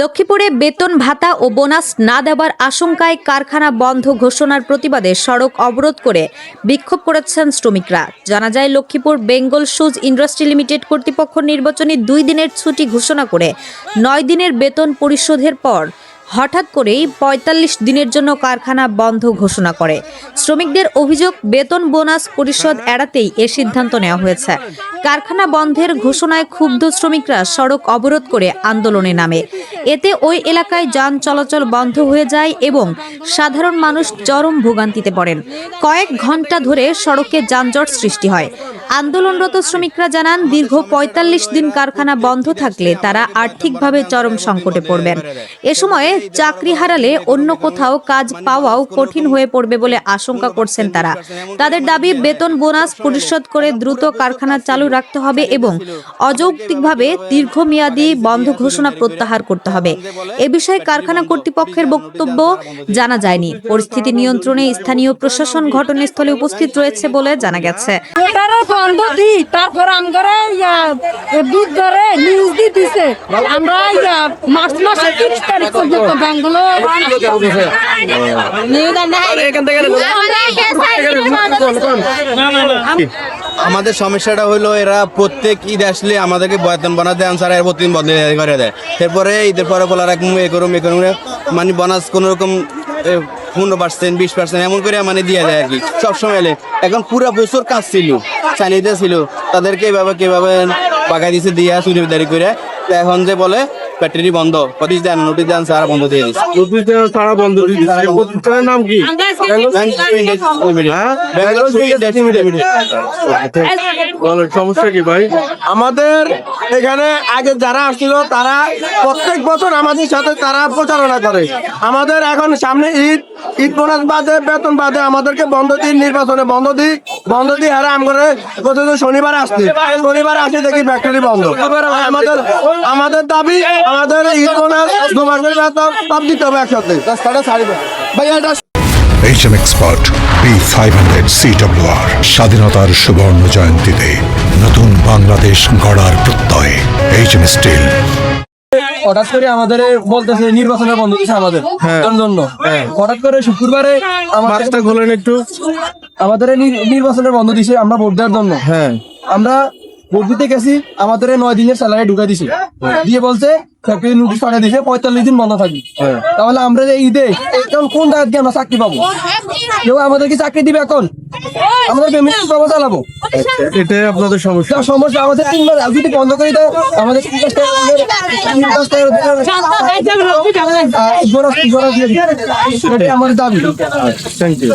লক্ষ্মীপুরে বেতন ভাতা ও বোনাস না দেওয়ার আশঙ্কায় কারখানা বন্ধ ঘোষণার প্রতিবাদে সড়ক অবরোধ করে বিক্ষোভ করেছেন শ্রমিকরা। জানা যায়, Lakshmipur Bengal shoes industry limited কর্তৃপক্ষ নির্বাচনী দুই দিনের ছুটি ঘোষণা করে নয় দিনের বেতন পরিশোধের পর হঠাৎ করেই পঁয়তাল্লিশ দিনের জন্য কারখানা বন্ধ ঘোষণা করে। শ্রমিকদের অভিযোগ, বেতন বোনাস পরিশোধ এড়াতেই এ সিদ্ধান্ত নেওয়া হয়েছে। কারখানা বন্ধের ঘোষণায় ক্ষুব্ধ শ্রমিকরা সড়ক অবরোধ করে আন্দোলনে নামে। এতে ওই এলাকায় যান চলাচল বন্ধ হয়ে যায় এবং সাধারণ মানুষ চরম ভোগান্তিতে পড়েন। কয়েক ঘণ্টা ধরে সড়কে যানজট সৃষ্টি হয়। আন্দোলনরত শ্রমিকরা জানান, দীর্ঘ পঁয়তাল্লিশ দিন কারখানা বন্ধ থাকলে তারা আর্থিকভাবে চরম সংকটে পড়বেন। এ সময়ে চাকরি হারালে অন্য কোথাও কাজ পাওয়াও কঠিন হয়ে পড়বে বলে আশঙ্কা করছেন তারা। তাদের দাবি, বেতন বোনাস পরিশোধ করে দ্রুত কারখানা চালু রাখতে হবে এবং অযৌক্তিকভাবে দীর্ঘমেয়াদী বন্ধ ঘোষণা প্রত্যাহার করতে হবে। এ বিষয়ে কারখানা কর্তৃপক্ষের বক্তব্য জানা যায়নি। পরিস্থিতি নিয়ন্ত্রণে স্থানীয় প্রশাসন ঘটনাস্থলে উপস্থিত রয়েছে বলে জানা গেছে। আমগরে দুধ ধরে আমরা মার্চ মাসের তিরিশ তারিখ পর্যন্ত আমাদের সমস্যাটা হলো এরা প্রত্যেক ঈদ আসলে আমাদেরকে বেতন বোনাস দেয় স্যার এর প্রতিদিন বদলে করে দেয়। এরপরে ঈদের পরে বলা রাখব এ করুম এ করুম মানে বোনাস কোনো রকম পনেরো পার্সেন্ট বিশ পার্সেন্ট এমন করে মানে দিয়ে দেয় আর কি সবসময় এলে। এখন পুরো বছর কাজ ছিল চাইনিতে ছিল তাদেরকে এভাবে কীভাবে পাকা দিছে দিয়া সুবিধারি করে। এখন যে বলে ব্যাটারি বন্ধ। পঁচিশ দেন নোটিশ দেন সারা বন্ধ দিয়ে দিচ্ছে দেন সারা বন্ধ দিয়ে দিচ্ছে প্রতিষ্ঠানের নাম কি? হ্যাঁ? সমস্যা কি ভাই? আমাদের এখানে আগে যারা আসছিল তারা প্রত্যেক বছর আমাদের সাথে তারা প্রচারণা করে। আমাদের এখন সামনে ঈদ ঈদ বাদে, বেতন বাদে আমাদেরকে বন্ধ নির্বাচনে বন্ধ দিই। বন্ধ হারে আম করে শনিবার শনিবার দেখি ফ্যাক্টরি বন্ধ। আমাদের আমাদের দাবি, আমাদের বেতন, সব দিতে হবে একসাথে। ভাই এটা HM expert B five hundred স্বাধীনতার সুবর্ণ জয়ন্তীতে নতুন বাংলাদেশ গড়ার প্রত্যয়। এইচএম স্টিল হঠাৎ করে আমাদের বলতেছে নির্বাচনের বন্ধ দিচ্ছে আমাদের জন্য হঠাৎ করে শুক্রবারে আমাদের একটু। আমাদের নির্বাচনের বন্ধ দিছে আমরা ভোট দেওয়ার জন্য। হ্যাঁ। আমরা ভোট গেছি আমাদের নয় দিনের স্যালারি ঢুকাই দিছে। দিয়ে বলছে ফ্যাক্টরি নোটিশ পাঠিয়ে দিছে পঁয়তাল্লিশ দিন বন্ধ থাকবে। তাহলে আমরা যে ঈদে এখন কোন আমরা চাকরি পাবো? কেউ আমাদেরকে চাকরি দিবে এখন? আমাদের ফ্যামিলি কীভাবে চালাবো? এটাই আপনাদের সমস্যা। সমস্যা আমাদের তিন মাস যদি বন্ধ করে দাও আমাদের দিবে। এটাই আমার দাবি। Thank you